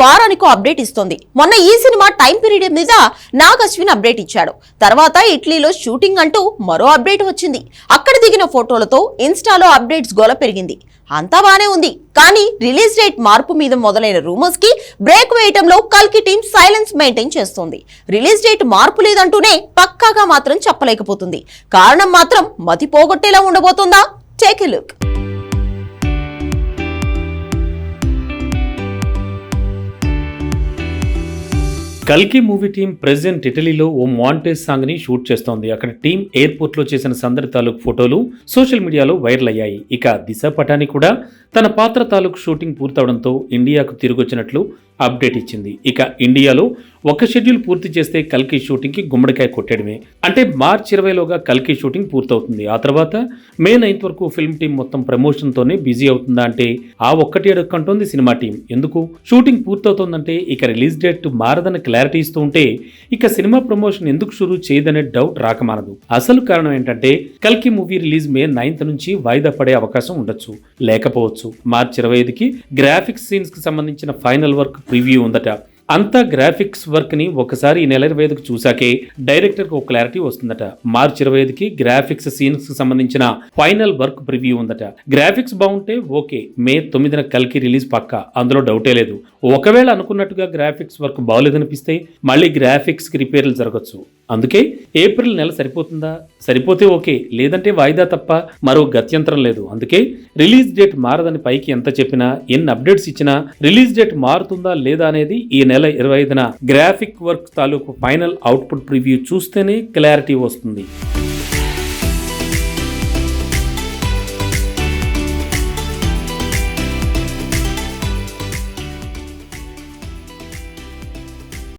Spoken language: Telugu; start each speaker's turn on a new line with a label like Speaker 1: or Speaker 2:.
Speaker 1: వారానికో అప్డేట్ ఇస్తోంది. మొన్న ఈ సినిమా టైం పీరియడ్ మీద నాగ్ అశ్విన్ అప్డేట్ ఇచ్చాడు. తర్వాత ఇటలీలో షూటింగ్ అంటూ మరో అప్డేట్ వచ్చింది. అక్కడ దిగిన ఫోటోలతో ఇన్స్టాలో అప్డేట్స్ గోల పెరిగింది. అంతా బానే ఉంది. కానీ రిలీజ్ డేట్ మార్పు మీద మొదలైన రూమర్స్కి బ్రేక్ వేయటంలో కల్కి టీం సైలెన్స్ మెయింటైన్ చేస్తోంది. రిలీజ్ డేట్ మార్పు లేదంటూనే పక్కాగా మాత్రం చెప్పలేకపోతుంది. కారణం మాత్రం మతి పోగొట్టేలా ఉండబోతుందా? Take a look.
Speaker 2: కల్కి మూవీ టీం ప్రెసెంట్ ఇటలీలో ఓ మాంటేజ్ సాంగ్ని షూట్ చేస్తోంది. అక్కడ టీం ఎయిర్పోర్ట్లో చేసిన సందడి తాలూకు ఫోటోలు సోషల్ మీడియాలో వైరల్ అయ్యాయి. ఇక దిశ పటాని కూడా తన పాత్ర తాలూకు షూటింగ్ పూర్తవడంతో ఇండియాకు తిరిగొచ్చినట్లు అప్డేట్ ఇచ్చింది. ఇక ఇండియాలో ఒక షెడ్యూల్ పూర్తి చేస్తే కల్కి షూటింగ్కి గుమ్మడికాయ కొట్టడమే అంటే మార్చ్ ఇరవైలోగా కల్కి షూటింగ్ పూర్తవుతుంది. ఆ తర్వాత మే నైన్త్ వరకు ఫిల్మ్ టీం మొత్తం ప్రమోషన్ తోనే బిజీ అవుతుందా అంటే ఆ ఒక్కటి అడుక్కంటోంది సినిమా టీం ఎందుకు? షూటింగ్ పూర్తవుతోందంటే ఇక రిలీజ్ డేట్ మారదని క్లారిటీ ఇస్తూ ఉంటే ఇక సినిమా ప్రమోషన్ ఎందుకు షురూ చేయదనే డౌట్ రాకమానదు. అసలు కారణం ఏంటంటే కల్కి మూవీ రిలీజ్ మే నైన్త్ నుంచి వాయిదా పడే అవకాశం ఉండొచ్చు లేకపోవచ్చు. మార్చి ఇరవై ఐదుకి గ్రాఫిక్స్ సీన్స్కి సంబంధించిన ఫైనల్ వర్క్ ప్రివ్యూ ఉందట. అంతా గ్రాఫిక్స్ వర్క్ని ఒకసారి ఈ నెల ఇరవై ఐదుకు చూసాకే డైరెక్టర్కు ఒక క్లారిటీ వస్తుందట. మార్చి ఇరవై ఐదుకి గ్రాఫిక్స్ సీన్స్కి సంబంధించిన ఫైనల్ వర్క్ ప్రివ్యూ ఉందట. గ్రాఫిక్స్ బాగుంటే ఓకే మే తొమ్మిదిన కల్కి రిలీజ్ పక్క అందులో డౌటే లేదు. ఒకవేళ అనుకున్నట్టుగా గ్రాఫిక్స్ వర్క్ బాగోలేదనిపిస్తే మళ్ళీ గ్రాఫిక్స్కి రిపేర్లు జరగచ్చు. అందుకే ఏప్రిల్ నెల సరిపోతుందా? సరిపోతే ఓకే లేదంటే వాయిదా తప్ప మరో గత్యంతరం లేదు. అందుకే రిలీజ్ డేట్ మారదని పైకి ఎంత చెప్పినా ఎన్ని అప్డేట్స్ ఇచ్చినా రిలీజ్ డేట్ మారుతుందా లేదా అనేది ఈ నెల ఇరవై ఐదున గ్రాఫిక్ వర్క్ తాలూకు ఫైనల్ అవుట్పుట్ ప్రివ్యూ చూస్తేనే క్లారిటీ వస్తుంది.